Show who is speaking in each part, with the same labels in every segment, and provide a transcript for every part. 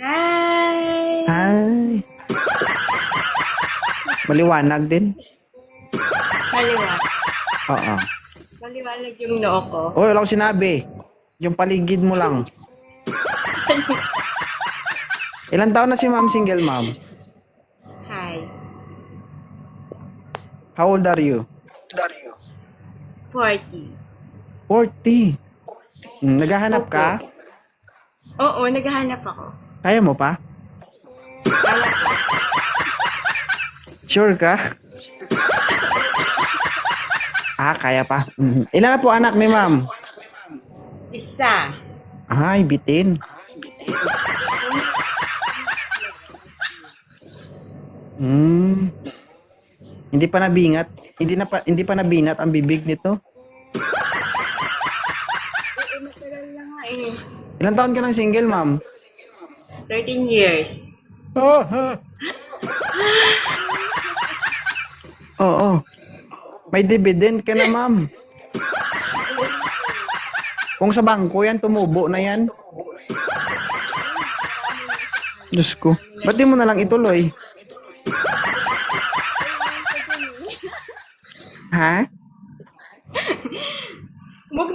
Speaker 1: Hi!
Speaker 2: Ay. Maliwanag din.
Speaker 1: Maliwanag.
Speaker 2: Oo.
Speaker 1: Maliwanag yung noo ko.
Speaker 2: Uy, wala ko sinabi. Yung paligid mo lang. Ilan taon na si ma'am single ma'am?
Speaker 1: Hi.
Speaker 2: How old are you?
Speaker 1: 40.
Speaker 2: 40. Hmm, naghahanap ka?
Speaker 1: Oo, naghahanap ako.
Speaker 2: Kaya mo pa? Sure ka? ah, kaya pa. Mhm. Ilan na po anak ni ma'am?
Speaker 1: Isa.
Speaker 2: Ay, bitin. Hmm. Hindi pa nabingat. Hindi na pa, hindi pa nabinat ang bibig nito.
Speaker 1: Eh.
Speaker 2: Ilan taon ka ng single, ma'am?
Speaker 1: 13 years.
Speaker 2: Oo. Oo. May dividend ka na, ma'am. Kung sa bangko yan, tumubo na yan. Diyos ko. Ba't di mo na lang ituloy? Ha?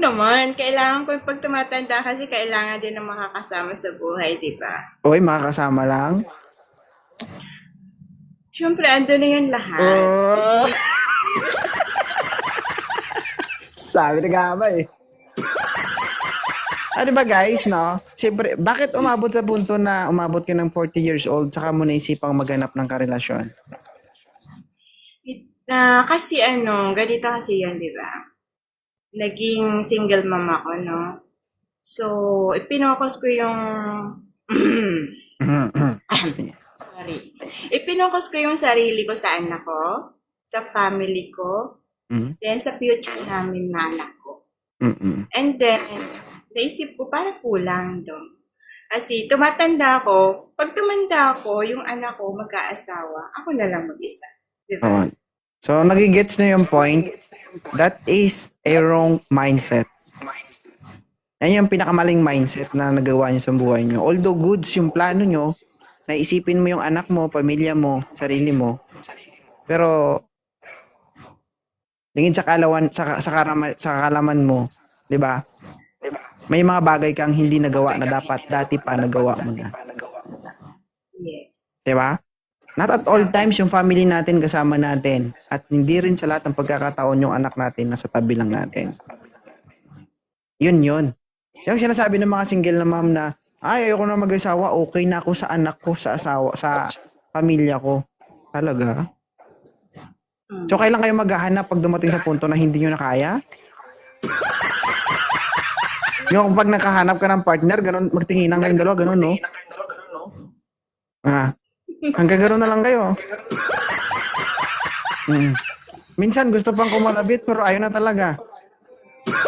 Speaker 1: Naman. Kailangan ko pag tumatanda kasi kailangan din ng makakasama sa buhay, di ba?
Speaker 2: Oy, makakasama lang.
Speaker 1: Siyempre, ando na yun lahat.
Speaker 2: Oh. Sabi na gama eh. Ano ba guys, no? Siyempre, bakit umabot sa punto na umabot ka ng 40 years old saka mo naisipang maghanap ng karelasyon?
Speaker 1: Na kasi ano, ganito kasi yan, di ba? Naging single mom ako, no? So, ipinokos ko yung... Sorry. Ipinokos ko yung sarili ko sa anak ko, sa family ko,
Speaker 2: Mm,
Speaker 1: then sa future namin na anak ko.
Speaker 2: mm, mm.
Speaker 1: And then, naisip ko, parang kulang doon. Kasi tumatanda ako, pag tumanda ako, yung anak ko mag-aasawa, ako na lang mag-isa. Di ba?
Speaker 2: So, nagigets na yung point. That is a wrong mindset. Yan yung pinakamaling mindset na nagawa niyo sa buhay niyo. Although goods yung plano niyo, naisipin mo yung anak mo, pamilya mo, sarili mo. Pero, tingin sa kalawan, sa, sa, karama, sa kalaman mo, di ba? May mga bagay kang hindi nagawa na dapat dati pa nagawa mo na.
Speaker 1: Yes.
Speaker 2: Di ba? Not at all times yung family natin kasama natin. At hindi rin sa lahat ng pagkakataon yung anak natin nasa tabi lang natin. Yun yun. Yung sinasabi ng mga single na ma'am na, ay, ayoko na mag-asawa, okay na ako sa anak ko, sa asawa, sa pamilya ko. Talaga? So, kailan kayo maghahanap pag dumating sa punto na hindi nyo na kaya? Yung pag nakahanap ka ng partner, ganun, magtinginan kayong dalawa, ganun, no? Ah, hanggang ganun na lang kayo. Mm. Minsan gusto pang kumalabit pero ayaw na talaga.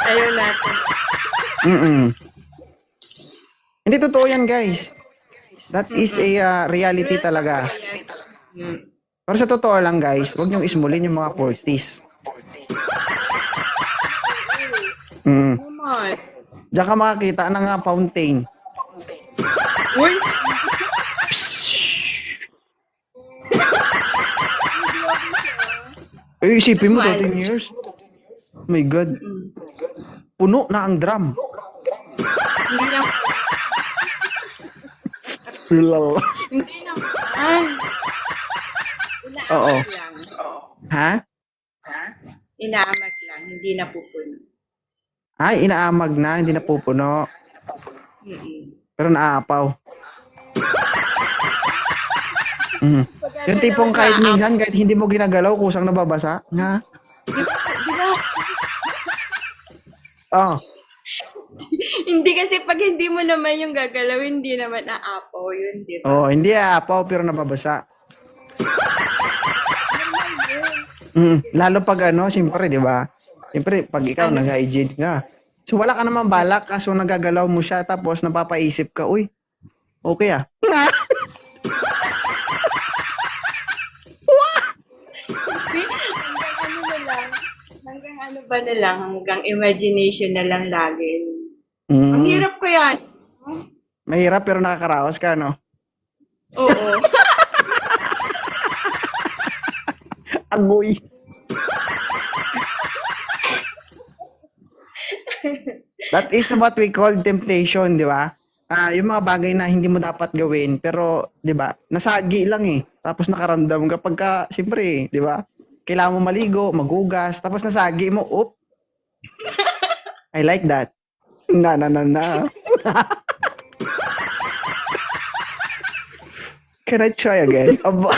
Speaker 1: Ayaw natin.
Speaker 2: Mm-mm. Hindi totoo yan, guys. That is a uh, reality talaga. Pero sa totoo lang, guys, huwag niyong ismulin yung mga 40s. Mm. Diyan ka makakita ng nga fountain.
Speaker 1: Uy!
Speaker 2: Eh, isipin mo, 13 years. Oh my God. Puno na ang drum.
Speaker 1: Hindi na,
Speaker 2: Lol.
Speaker 1: hindi naman.
Speaker 2: Oo.
Speaker 1: Lang.
Speaker 2: Ha?
Speaker 1: Inaamat lang, hindi na pupuno.
Speaker 2: Ay, inaamag na, hindi na pupuno.
Speaker 1: Mm-mm.
Speaker 2: Pero naaapaw. Mm. Yung tipong kahit minsan, kahit hindi mo ginagalaw, kusang nababasa. Nga.
Speaker 1: Di ba? Di ba?
Speaker 2: Oh.
Speaker 1: hindi kasi pag hindi mo naman yung gagalaw, hindi naman aapaw yun, di ba?
Speaker 2: Oh, hindi aapaw, pero nababasa. Mm. Lalo pag ano, siyempre, di ba? Siyempre, pag ikaw nag-hygiene ka. So, wala ka naman balak, kaso nagagalaw mo siya, tapos napapaisip ka, uy, okay ah.
Speaker 1: hanggang ano na lang, hanggang ano ba na lang, hanggang imagination na lang lagi. Ang
Speaker 2: Mm.
Speaker 1: hirap ko yan.
Speaker 2: Mahirap pero nakakaraos ka, no?
Speaker 1: Oo.
Speaker 2: Agoy. That is what we call temptation, di ba? Ah, yung mga bagay na hindi mo dapat gawin, pero, di ba, nasagi lang eh. Tapos nakaramdam ka, siyempre, di ba? Kailangan mo maligo, magugas, tapos nasagi mo, up. I like that. Na, na, na, na. Can I try again? Aba.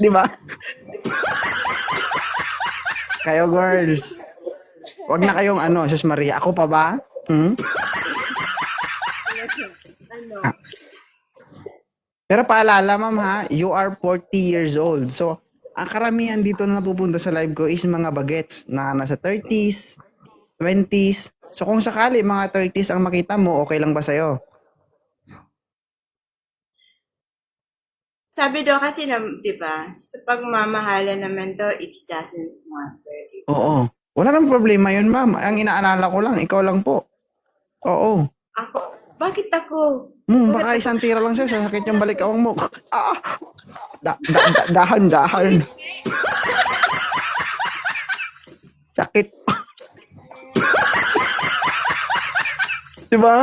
Speaker 2: Di ba? Kayo girls. Wag na kayong ano, Sus Maria. Ako pa ba? Hmm? Pero paalala, ma'am ha, you are 40 years old. So, ang karamihan dito na napupunta sa live ko is mga bagets na nasa 30s, 20s. So, kung sakali mga 30s ang makita mo, okay lang ba sa'yo?
Speaker 1: Sabi daw kasi na, di ba, sa pagmamahala naman daw, it doesn't matter.
Speaker 2: Oo. Wala nang problema yun, ma'am. Ang inaalala ko lang, ikaw lang po. Oo.
Speaker 1: Ako, bakit ako?
Speaker 2: Hmm, baka isang tira lang siya, sasakit yung balik awang mo. Ah! Da, da, da, dahan, dahan. Sakit. diba?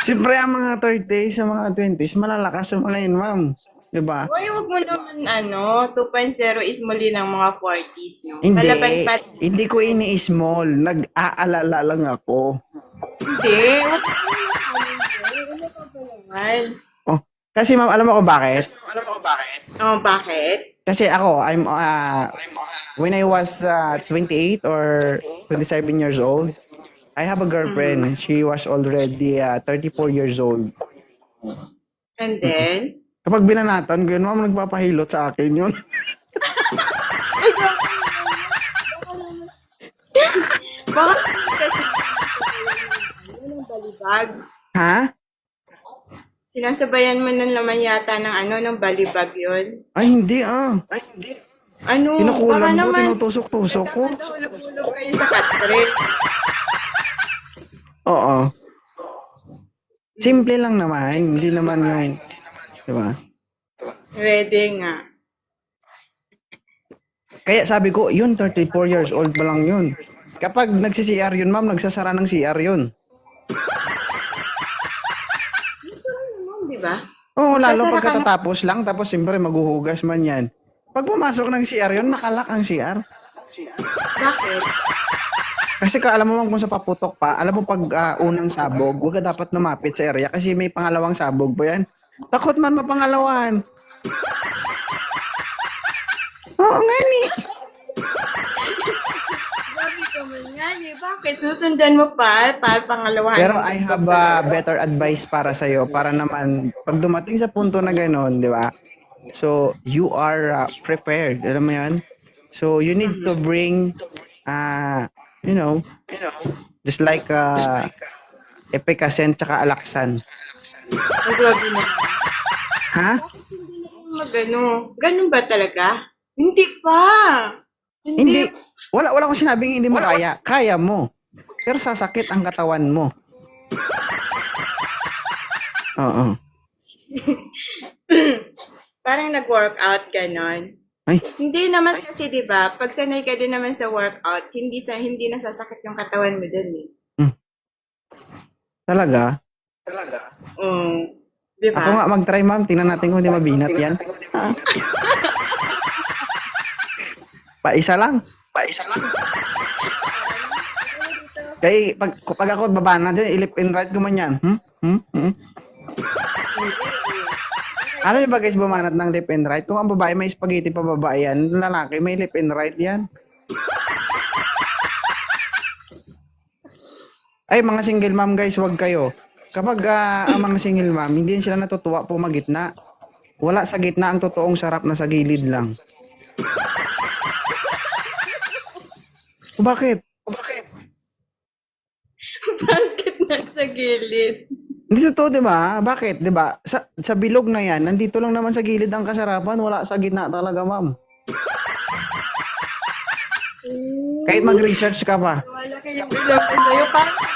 Speaker 2: Siyempre, ang mga 30s, ang mga 20s, malalakas yung malayin, ma'am. Diba?
Speaker 1: Uy, wag mo naman, ano, 2.0 is muli ng mga 40s, no?
Speaker 2: Hindi,
Speaker 1: Palapagpat,
Speaker 2: hindi ko ini-small. Nag-aalala lang ako.
Speaker 1: hindi. Naman, ano naman?
Speaker 2: Oh, kasi ma'am, alam mo kung bakit?
Speaker 1: Oh, bakit?
Speaker 2: Kasi ako, I'm, uh, when I was uh, 28 or 27 years old, I have a girlfriend. She was already uh, 34 years old.
Speaker 1: And then,
Speaker 2: Kapag binanatan ko yun, ma'am, nagpapahilot sa akin yun.
Speaker 1: baka kasi ano ng balibag.
Speaker 2: ha?
Speaker 1: Sinasabayan mo ng laman yata ng ano, ng balibag yun.
Speaker 2: Ay, hindi ah. Ay, hindi.
Speaker 1: Ano?
Speaker 2: Kinukulam ko,
Speaker 1: naman,
Speaker 2: tinutusok-tusok ko.
Speaker 1: Hulog-hulog kayo sa katre.
Speaker 2: Oo. Simple lang naman. Hindi naman yung, di ba?
Speaker 1: Pwede nga.
Speaker 2: Kaya sabi ko, yun, 34 years old pa lang yun. Kapag nagsi-CR yun, ma'am, nagsasara ng CR yun.
Speaker 1: Di ba?
Speaker 2: Oo, lalo
Speaker 1: Nagsasara ka
Speaker 2: pagkatatapos lang, tapos siyempre maghuhugas man yan. Pag pumasok ng CR yun, nakalak ang CR.
Speaker 1: Bakit?
Speaker 2: Kasi ka, alam mo man kung sa paputok pa, alam mo pag ah, unang sabog, huwag ka dapat lumapit sa area kasi may pangalawang sabog pa yan. Takot man mapangalawan. Oo nga ni.
Speaker 1: Grabe ka man yan eh. Bakit? Susundan mo pa para pangalawa.
Speaker 2: Pero I have a better advice para sa'yo para naman pag dumating sa punto na gano'n, di ba? So, you are uh, prepared. Alam mo yan? So, you need to bring, uh, you know, just like uh, Epikasen tsaka Alaksan.
Speaker 1: Ang grabe na.
Speaker 2: Ha?
Speaker 1: Hindi magano. Ganun ba talaga? Hindi pa.
Speaker 2: Hindi. Wala, wala akong sinabing hindi mo kaya. Kaya mo. Pero sasakit ang katawan mo. Oo.
Speaker 1: Parang nag-workout ganon.
Speaker 2: Ay,
Speaker 1: Hindi naman kasi 'di ba? Pag sanay ka din naman sa workout, hindi sa hindi nasasakit yung katawan mo dun eh.
Speaker 2: talaga?
Speaker 1: Oo. 'Di ba?
Speaker 2: Ako nga mag-try ma'am. Tingnan natin kung hindi mabinat yan. Ah. Pa isa lang. Pa isa lang. Kaya pag, pag ako baba na dyan, ilip and right ko man yan. Hmm? Hmm? Hmm? Alam niyo ba guys, bumanat ng lip and right? Kung ang babae may spaghetti pa baba yan, lalaki may lip and right yan. Ay, mga single mom guys, wag kayo. Kapag ah, ang mga single mom, hindi sila natutuwa po magitna. Wala sa gitna ang totoong sarap na sa gilid lang. O, bakit? O, bakit?
Speaker 1: Bakit nasa gilid?
Speaker 2: Hindi sa to, di ba? Bakit? Di ba? Sa, sa bilog na yan, nandito lang naman sa gilid ang kasarapan, wala sa gitna talaga, ma'am. Kahit mag-research ka pa.
Speaker 1: Wala kayong bilang ko sa'yo. Parang eh.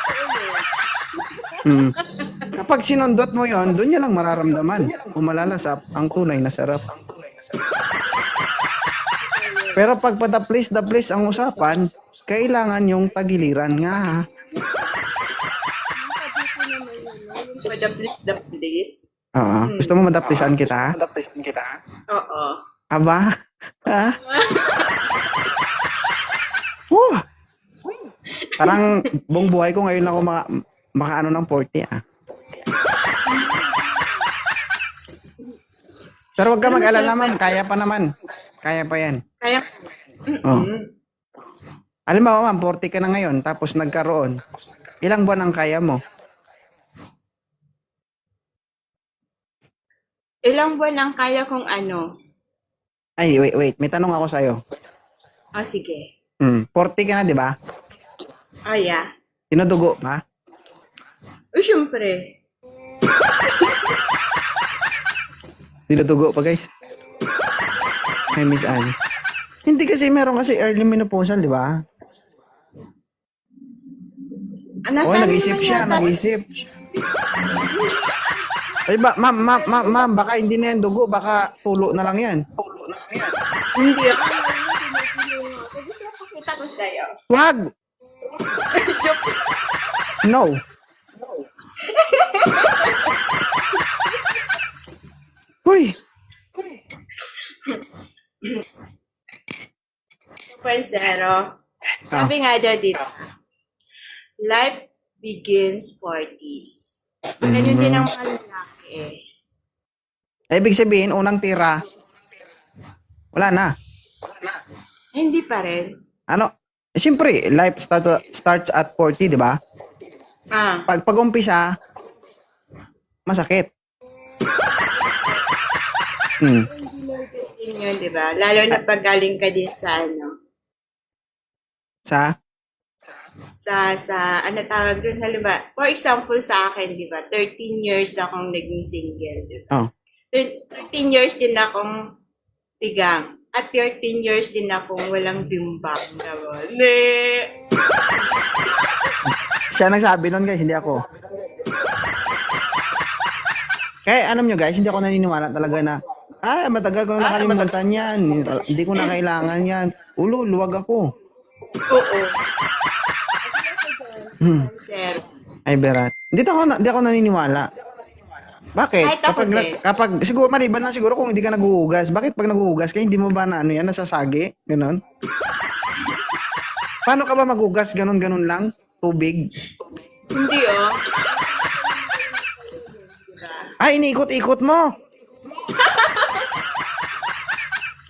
Speaker 2: Mm. Kapag sinundot mo yon, doon niya lang mararamdaman. Umalalasap ang tunay na sarap. Pero pag padaplis daplis ang usapan, kailangan yung tagiliran nga.
Speaker 1: Padaplis-daplis.
Speaker 2: Oo. Gusto mo madaplisan kita?
Speaker 3: Madaplisan kita.
Speaker 1: Oo.
Speaker 2: Aba? Ha? Woo! Parang buong buhay ko ngayon ako maka, makaano ng 40 ah. Pero wag ka
Speaker 1: Pero
Speaker 2: mag-alala man, kaya pa naman. Kaya pa yan.
Speaker 1: Kaya,
Speaker 2: Oh. Alam mo, ma'am, 40 ka na ngayon, tapos nagkaroon. Ilang buwan ang kaya mo?
Speaker 1: Ilang buwan ang kaya kong ano?
Speaker 2: Ay, wait, wait. May tanong ako sa'yo.
Speaker 1: Ah, sige.
Speaker 2: Hmm, 40 ka na, di ba?
Speaker 1: Ah, yeah.
Speaker 2: Tinudugo pa?
Speaker 1: O, syempre.
Speaker 2: Tinudugo pa, guys. Ay, Miss Anne. Hindi kasi meron kasi early menopausal, di ba?
Speaker 1: Ah,
Speaker 2: Oh,
Speaker 1: nasa
Speaker 2: nag-isip siya, nag-isip. Ay, ba, ma'am, ma'am, ma'am, ma'am, baka hindi na yan dugo, baka tulo na lang yan.
Speaker 3: Tulo na lang yan.
Speaker 1: Hindi ako. Gusto ko pakita ko sa'yo.
Speaker 2: Wag!
Speaker 1: Joke.
Speaker 2: No. Uy,
Speaker 1: 2.0. Sabi nga daw dito, life begins 40s. Ganyan din ang mga lalaki eh.
Speaker 2: ibig sabihin, unang tira, wala na.
Speaker 1: Hindi pa rin.
Speaker 2: Ano? Eh, Siyempre, life start, starts at 40, di ba?
Speaker 1: Ah,
Speaker 2: Pag pag-umpisa, masakit. Hmm.
Speaker 1: yun yun, di ba? Lalo na pag galing ka din sa ano,
Speaker 2: Sa?
Speaker 1: Sa, sa, ano tawag doon, halimbawa, for example sa akin, di ba, 13 years akong naging single, di ba?
Speaker 2: Oh.
Speaker 1: 13 years din akong tigang. At 13 years din akong walang bimbang naman. Ne.
Speaker 2: Siya nagsabi nun guys, hindi ako. Kaya alam nyo guys, hindi ako naniniwala talaga na, ah, matagal ko na nakalimutan yan. Hindi ko na kailangan yan. Ulo, luwag ako.
Speaker 1: Oo.
Speaker 2: Hmm.
Speaker 1: Sir.
Speaker 2: Ay, berat. Hindi ako, na- hindi ako naniniwala. Bakit?
Speaker 1: Kahit ako
Speaker 2: Kapag,
Speaker 1: din.
Speaker 2: kapag, siguro, maliban lang siguro kung hindi ka naguhugas. Bakit pag naguhugas ka, hindi mo ba na ano yan, nasasagi? Ganon? Paano ka ba maghugas? Ganon, ganon lang? Tubig?
Speaker 1: Hindi oh.
Speaker 2: Ay, iniikot-ikot mo.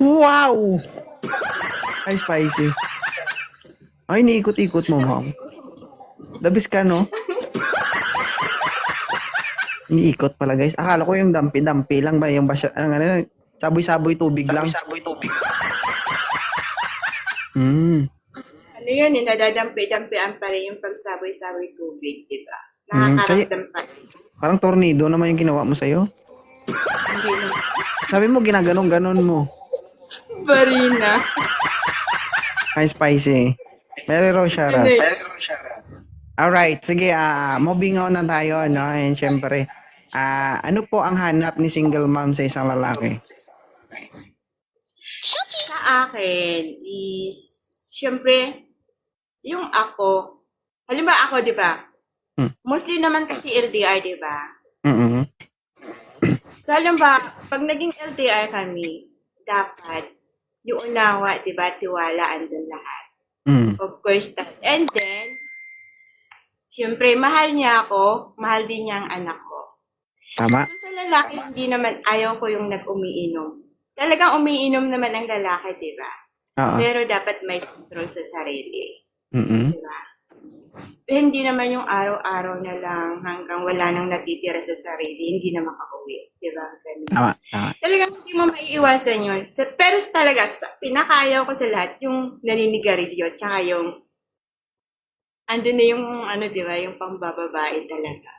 Speaker 2: wow! Ay, spicy. Ay, iniikot-ikot mo, ma'am. Dabis ka, no? Iniikot pala, guys. Akala ko yung dampi-dampi lang ba? Yung basya, ano nga na, saboy-saboy tubig lang.
Speaker 3: Saboy-saboy tubig.
Speaker 2: Hmm.
Speaker 1: Ano yun, eh, nadadampi-dampian pa rin yung pagsaboy-saboy tubig, di ba?
Speaker 2: Mm,
Speaker 1: Nakakaramdam pa rin.
Speaker 2: Parang tornado naman yung ginawa mo sa'yo. Sabi mo, ginaganon-ganon mo.
Speaker 1: Barina.
Speaker 2: Ay, spicy. Siya,
Speaker 1: Ano yun?
Speaker 3: Pero siya.
Speaker 2: Alright, sige, ah moving on na tayo, no? And syempre, ah ano po ang hanap ni single mom sa isang lalaki?
Speaker 1: Sa akin is, syempre, yung ako, halimbawa ako, di ba?
Speaker 2: Hmm.
Speaker 1: Mostly naman kasi LDR, di ba?
Speaker 2: Mm
Speaker 1: So, halimbawa, pag naging LDR kami, dapat yung unawa, di ba, tiwala, andun lahat.
Speaker 2: mm
Speaker 1: Of course, that. And then, syempre, mahal niya ako, mahal din niya ang anak ko.
Speaker 2: Tama?
Speaker 1: So, sa lalaki, hindi naman ayaw ko yung nag-umiinom. Talagang umiinom naman ang lalaki, di ba?
Speaker 2: Oo.
Speaker 1: Pero dapat may control sa sarili.
Speaker 2: Mm-mm.
Speaker 1: Di ba? Hindi naman yung araw-araw na lang hanggang wala nang natitira sa sarili, hindi na makauwi. Di ba?
Speaker 2: Tama, tama.
Speaker 1: Talagang hindi mo maiiwasan yun. Pero talaga, pinakayaw ko sa lahat, yung naninigarilyo, tsaka yung, ando na yung, ano, di ba, yung pambababae talaga.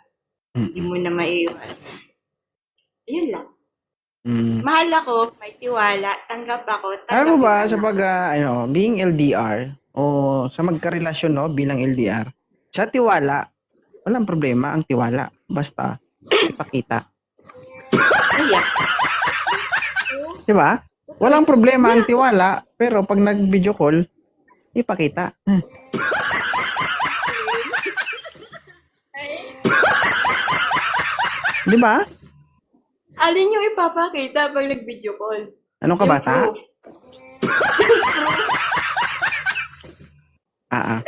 Speaker 1: Hindi mo na maiiwasan. Yun lang.
Speaker 2: Mm.
Speaker 1: Mahal ako, may tiwala, tanggap ako. Tanggap
Speaker 2: Alam mo ba, sa pag, ano, being LDR, o sa magkarelasyon, no, bilang LDR, sa tiwala, Walang problema ang tiwala. Basta ipakita. 'Di ba? Walang problema ang tiwala, pero pag nag-video call, ipakita. Di ba?
Speaker 1: Alin yung ipapakita pag nag-video call?
Speaker 2: Ano ka
Speaker 1: Yung proof.
Speaker 2: Ah, ah.